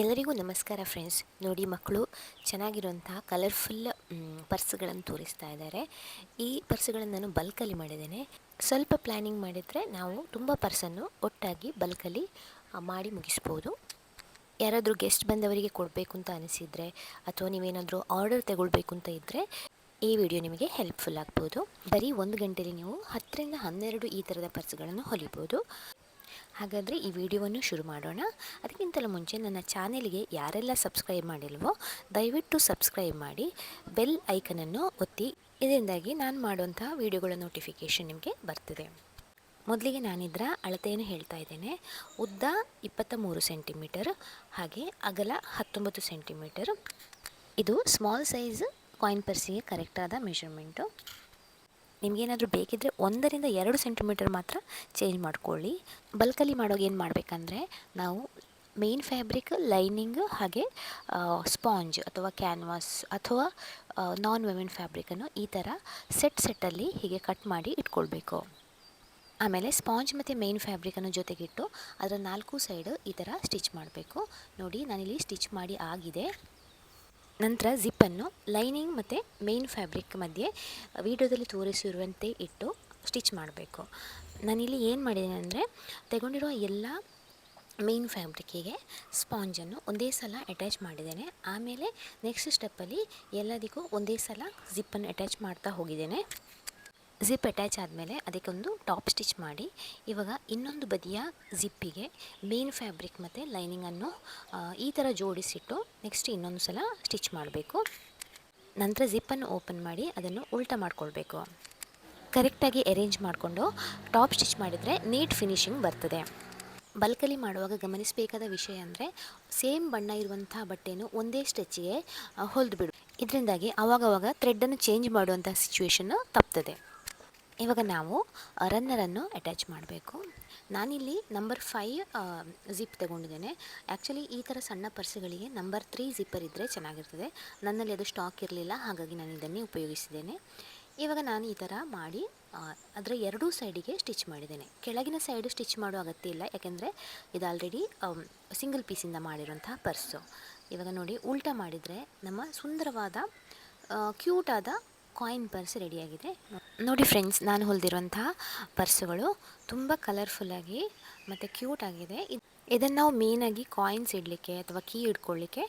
ಎಲ್ಲರಿಗೂ ನಮಸ್ಕಾರ ಫ್ರೆಂಡ್ಸ್ ನೋಡಿ ಮಕ್ಕಳು, ಚೆನ್ನಾಗಿರುವಂತಹ ಕಲರ್ಫುಲ್ ಪರ್ಸ್ಗಳನ್ನು ತೋರಿಸ್ತಾ ಇದ್ದಾರೆ. ಈ ಪರ್ಸ್ಗಳನ್ನು ನಾನು ಬಲ್ಕಲ್ಲಿ ಮಾಡಿದ್ದೇನೆ. ಸ್ವಲ್ಪ ಪ್ಲ್ಯಾನಿಂಗ್ ಮಾಡಿದರೆ ನಾವು ತುಂಬ ಪರ್ಸನ್ನು ಒಟ್ಟಾಗಿ ಬಲ್ಕಲ್ಲಿ ಮಾಡಿ ಮುಗಿಸ್ಬೋದು. ಯಾರಾದರೂ ಗೆಸ್ಟ್ ಬಂದವರಿಗೆ ಕೊಡಬೇಕು ಅಂತ ಅನಿಸಿದರೆ, ಅಥವಾ ನೀವೇನಾದರೂ ಆರ್ಡರ್ ತಗೊಳ್ಬೇಕು ಅಂತ ಇದ್ದರೆ ಈ ವಿಡಿಯೋ ನಿಮಗೆ ಹೆಲ್ಪ್ಫುಲ್ ಆಗ್ಬೋದು. ಬರೀ ಒಂದು ಗಂಟೆಯಲ್ಲಿ ನೀವು ಹತ್ತರಿಂದ ಹನ್ನೆರಡು ಈ ಥರದ ಪರ್ಸ್ಗಳನ್ನು ಹೊಲಿಬೋದು. ಹಾಗಾದರೆ ಈ ವಿಡಿಯೋವನ್ನು ಶುರು ಮಾಡೋಣ. ಅದಕ್ಕಿಂತಲೂ ಮುಂಚೆ ನನ್ನ ಚಾನೆಲ್ಗೆ ಯಾರೆಲ್ಲ ಸಬ್ಸ್ಕ್ರೈಬ್ ಮಾಡಿಲ್ವೋ, ದಯವಿಟ್ಟು ಸಬ್ಸ್ಕ್ರೈಬ್ ಮಾಡಿ. ಬೆಲ್ ಐಕನನ್ನು ಒತ್ತಿ, ಇದರಿಂದಾಗಿ ನಾನು ಮಾಡುವಂತಹ ವಿಡಿಯೋಗಳ ನೋಟಿಫಿಕೇಷನ್ ನಿಮಗೆ ಬರ್ತಿದೆ. ಮೊದಲಿಗೆ ನಾನಿದ್ರ ಅಳತೆಯನ್ನು ಹೇಳ್ತಾ ಇದ್ದೇನೆ. ಉದ್ದ ಇಪ್ಪತ್ತ ಮೂರು ಸೆಂಟಿಮೀಟರ್, ಹಾಗೆ ಅಗಲ ಹತ್ತೊಂಬತ್ತು ಸೆಂಟಿಮೀಟರ್. ಇದು ಸ್ಮಾಲ್ ಸೈಜ್ ಕಾಯಿನ್ ಪರ್ಸಿಗೆ ಕರೆಕ್ಟಾದ ಮೆಷರ್ಮೆಂಟು ನಿಮಗೇನಾದರೂ ಬೇಕಿದ್ದರೆ ಒಂದರಿಂದ ಎರಡು ಸೆಂಟಿಮೀಟರ್ ಮಾತ್ರ ಚೇಂಜ್ ಮಾಡ್ಕೊಳ್ಳಿ. ಬಲ್ಕಲ್ಲಿ ಮಾಡೋಕೆ ಏನು ಮಾಡಬೇಕಂದ್ರೆ ನಾವು ಮೇನ್ ಫ್ಯಾಬ್ರಿಕ್ ಲೈನಿಂಗ್ ಹಾಗೆ ಸ್ಪಾಂಜ್ ಅಥವಾ ಕ್ಯಾನ್ವಾಸ್ ಅಥವಾ ನಾನ್ ವೆಮೆನ್ ಫ್ಯಾಬ್ರಿಕನ್ನು ಈ ಥರ ಸೆಟ್ ಸೆಟ್ಟಲ್ಲಿ ಹೀಗೆ ಕಟ್ ಮಾಡಿ ಇಟ್ಕೊಳ್ಬೇಕು. ಆಮೇಲೆ ಸ್ಪಾಂಜ್ ಮತ್ತು ಮೇನ್ ಫ್ಯಾಬ್ರಿಕನ್ನು ಜೊತೆಗಿಟ್ಟು ಅದರ ನಾಲ್ಕು ಸೈಡ್ ಈ ಥರ ಸ್ಟಿಚ್ ಮಾಡಬೇಕು. ನೋಡಿ ನಾನಿಲ್ಲಿ ಸ್ಟಿಚ್ ಮಾಡಿ ಆಗಿದೆ. ನಂತರ ಜಿಪ್ಪನ್ನು ಲೈನಿಂಗ್ ಮತ್ತು ಮೇನ್ ಫ್ಯಾಬ್ರಿಕ್ ಮಧ್ಯೆ ವೀಡಿಯೋದಲ್ಲಿ ತೋರಿಸಿರುವಂತೆ ಇಟ್ಟು ಸ್ಟಿಚ್ ಮಾಡಬೇಕು. ನಾನಿಲ್ಲಿ ಏನು ಮಾಡಿದ್ದೀನಿ ಅಂದರೆ, ತಗೊಂಡಿರೋ ಎಲ್ಲ ಮೇನ್ ಫ್ಯಾಬ್ರಿಕ್ಕಿಗೆ ಸ್ಪಾಂಜನ್ನು ಒಂದೇ ಸಲ ಅಟ್ಯಾಚ್ ಮಾಡಿದ್ದೇನೆ. ಆಮೇಲೆ ನೆಕ್ಸ್ಟ್ ಸ್ಟೆಪ್ಪಲ್ಲಿ ಎಲ್ಲದಕ್ಕೂ ಒಂದೇ ಸಲ ಜಿಪ್ಪನ್ನು ಅಟ್ಯಾಚ್ ಮಾಡ್ತಾ ಹೋಗಿದ್ದೇನೆ. ಜಿಪ್ ಅಟ್ಯಾಚ್ ಆದಮೇಲೆ ಅದಕ್ಕೊಂದು ಟಾಪ್ ಸ್ಟಿಚ್ ಮಾಡಿ, ಇವಾಗ ಇನ್ನೊಂದು ಬದಿಯ ಜಿಪ್ಪಿಗೆ ಮೇನ್ ಫ್ಯಾಬ್ರಿಕ್ ಮತ್ತು ಲೈನಿಂಗನ್ನು ಈ ಥರ ಜೋಡಿಸಿಟ್ಟು ನೆಕ್ಸ್ಟ್ ಇನ್ನೊಂದು ಸಲ ಸ್ಟಿಚ್ ಮಾಡಬೇಕು. ನಂತರ ಜಿಪ್ಪನ್ನು ಓಪನ್ ಮಾಡಿ ಅದನ್ನು ಉಲ್ಟ ಮಾಡಿಕೊಳ್ಬೇಕು. ಕರೆಕ್ಟಾಗಿ ಅರೇಂಜ್ ಮಾಡಿಕೊಂಡು ಟಾಪ್ ಸ್ಟಿಚ್ ಮಾಡಿದರೆ ನೀಟ್ ಫಿನಿಶಿಂಗ್ ಬರ್ತದೆ. ಬಲ್ಕಲ್ಲಿ ಮಾಡುವಾಗ ಗಮನಿಸಬೇಕಾದ ವಿಷಯ ಅಂದರೆ ಸೇಮ್ ಬಣ್ಣ ಇರುವಂಥ ಬಟ್ಟೆಯನ್ನು ಒಂದೇ ಸ್ಟೆಚ್ಚಿಗೆ ಹೊಲಿದು ಬಿಡು ಇದರಿಂದಾಗಿ ಆವಾಗವಾಗ ಥ್ರೆಡ್ಡನ್ನು ಚೇಂಜ್ ಮಾಡುವಂಥ ಸಿಚುವೇಶನ್ನು ತಪ್ತದೆ. ಇವಾಗ ನಾವು ರನ್ನರನ್ನು ಅಟ್ಯಾಚ್ ಮಾಡಬೇಕು. ನಾನಿಲ್ಲಿ ನಂಬರ್ ಫೈ ಜಿಪ್ ತಗೊಂಡಿದ್ದೇನೆ. ಆ್ಯಕ್ಚುಲಿ ಈ ಥರ ಸಣ್ಣ ಪರ್ಸ್ಗಳಿಗೆ ನಂಬರ್ ತ್ರೀ ಜಿಪ್ಪರ್ ಇದ್ದರೆ ಚೆನ್ನಾಗಿರ್ತದೆ. ನನ್ನಲ್ಲಿ ಅದು ಸ್ಟಾಕ್ ಇರಲಿಲ್ಲ, ಹಾಗಾಗಿ ನಾನು ಇದನ್ನೇ ಉಪಯೋಗಿಸಿದ್ದೇನೆ. ಇವಾಗ ನಾನು ಈ ಥರ ಮಾಡಿ ಅದರ ಎರಡೂ ಸೈಡಿಗೆ ಸ್ಟಿಚ್ ಮಾಡಿದ್ದೇನೆ. ಕೆಳಗಿನ ಸೈಡು ಸ್ಟಿಚ್ ಮಾಡೋ ಅಗತ್ಯ ಇಲ್ಲ, ಯಾಕೆಂದರೆ ಇದು ಆಲ್ರೆಡಿ ಸಿಂಗಲ್ ಪೀಸಿಂದ ಮಾಡಿರೋಂಥ ಪರ್ಸು ಇವಾಗ ನೋಡಿ, ಉಲ್ಟಾ ಮಾಡಿದರೆ ನಮ್ಮ ಸುಂದರವಾದ ಕ್ಯೂಟಾದ ಕಾಯಿನ್ ಪರ್ಸ್ ರೆಡಿಯಾಗಿದೆ. ನೋಡಿ ಫ್ರೆಂಡ್ಸ್, ನಾನು ಹೊಲಿದಿರುವಂತಹ ಪರ್ಸುಗಳು ತುಂಬ ಕಲರ್ಫುಲ್ಲಾಗಿ ಮತ್ತು ಕ್ಯೂಟ್ ಆಗಿದೆ. ಇದನ್ನು ನಾವು ಮೇನಾಗಿ ಕಾಯಿನ್ಸ್ ಇಡಲಿಕ್ಕೆ ಅಥವಾ ಕೀ ಇಟ್ಕೊಳ್ಳಿಕ್ಕೆ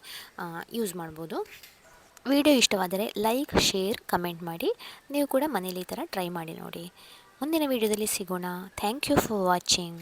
ಯೂಸ್ ಮಾಡ್ಬೋದು. ವಿಡಿಯೋ ಇಷ್ಟವಾದರೆ ಲೈಕ್ ಶೇರ್ ಕಮೆಂಟ್ ಮಾಡಿ. ನೀವು ಕೂಡ ಮನೇಲಿ ಈ ಥರ ಟ್ರೈ ಮಾಡಿ ನೋಡಿ. ಮುಂದಿನ ವಿಡಿಯೋದಲ್ಲಿ ಸಿಗೋಣ. Thank you for watching